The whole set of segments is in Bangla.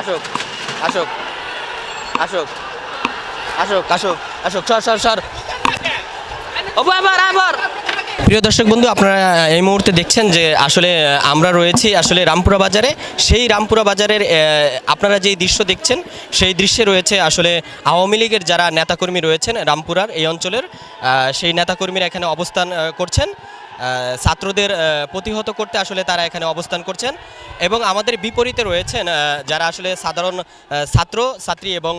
আসুক আসুক আসুক আসুক আসুক আসুক, সর সর সর। প্রিয় দর্শক বন্ধু, আপনারা এই মুহূর্তে দেখছেন যে আসলে আমরা রয়েছি আসলে রামপুরা বাজারে। সেই রামপুরা বাজারের আপনারা যেই দৃশ্য দেখছেন, সেই দৃশ্যে রয়েছে আসলে আওয়ামী লীগের যারা নেতাকর্মী রয়েছেন রামপুরার এই অঞ্চলের সেই নেতাকর্মীরা এখানে অবস্থান করছেন। ছাত্রদের প্রতিহত করতে আসলে তারা এখানে অবস্থান করছেন। এবং আমাদের বিপরীতে রয়েছেন যারা আসলে সাধারণ ছাত্র, ছাত্রী এবং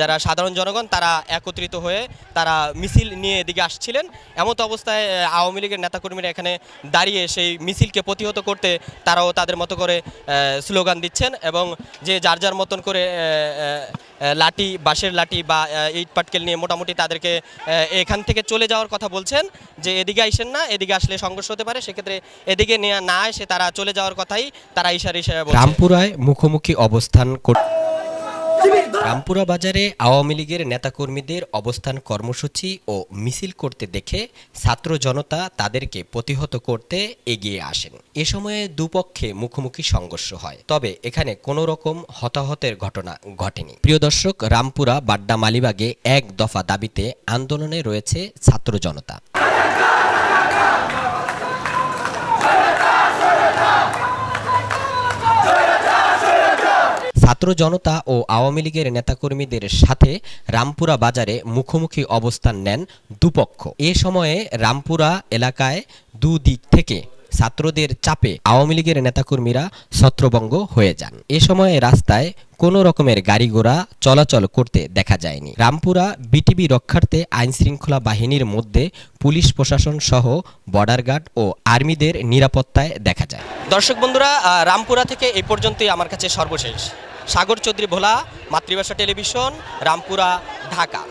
যারা সাধারণ জনগণ, তারা একত্রিত হয়ে তারা মিছিল নিয়ে এদিকে আসছিলেন। এমত অবস্থায় আওয়ামী লীগের নেতাকর্মীরা এখানে দাঁড়িয়ে সেই মিছিলকে প্রতিহত করতে তারাও তাদের মতো করে স্লোগান দিচ্ছেন এবং যে যার যার মতন করে লাঠি, বাঁশের লাঠি বা ইট পাটকেল নিয়ে মোটামুটি তাদেরকে এখান থেকে চলে যাওয়ার কথা বলছেন যে এদিকে আইসেন না, এদিকে আসলে সংঘর্ষ হতে পারে সেক্ষেত্রে এদিকে নিয়ে না এসে তারা চলে যাওয়ার কথাই তারা ইশারা ইশারা রামপুরায় মুখোমুখি অবস্থান কর রামপুরা বাজারে আওয়ামী লীগের নেতাকর্মীদের অবস্থান কর্মসূচি ও মিছিল করতে দেখে ছাত্র জনতা তাদেরকে প্রতিহত করতে এগিয়ে আসেন। এ সময়ে দুপক্ষে মুখোমুখি সংঘর্ষ হয় তবে এখানে কোনো রকম হতাহতের ঘটনা ঘটেনি। প্রিয় দর্শক রামপুরা বাড্ডা মালিবাগে এক দফা দাবিতে আন্দোলনে রয়েছে ছাত্র জনতা। ছাত্র জনতা ও আওয়ামী লীগের নেতাকর্মীদের সাথে রামপুরা বাজারে মুখোমুখি অবস্থান নেন দুপক্ষ। এ সময়ে রামপুরা এলাকায় দুদিক থেকে ছাত্রদের চাপে আওয়ামী লীগের নেতাকর্মীরা ছত্রভঙ্গ হয়ে যান। এ সময়ে রাস্তায় কোনো রকমের গাড়ি ঘোড়া চলাচল করতে দেখা যায়নি। রামপুরা বিটিবি রক্ষার্থে আইন শৃঙ্খলা বাহিনীর মধ্যে পুলিশ প্রশাসন সহ বর্ডার গার্ড ও আর্মিদের নিরাপত্তায় দেখা যায়। দর্শক বন্ধুরা রামপুরা থেকে এ পর্যন্তই। আমার কাছে সর্বশেষ। সাগর চৌধুরী ভোলা মাতৃভাষা টেলিভিশন রামপুরা ঢাকা।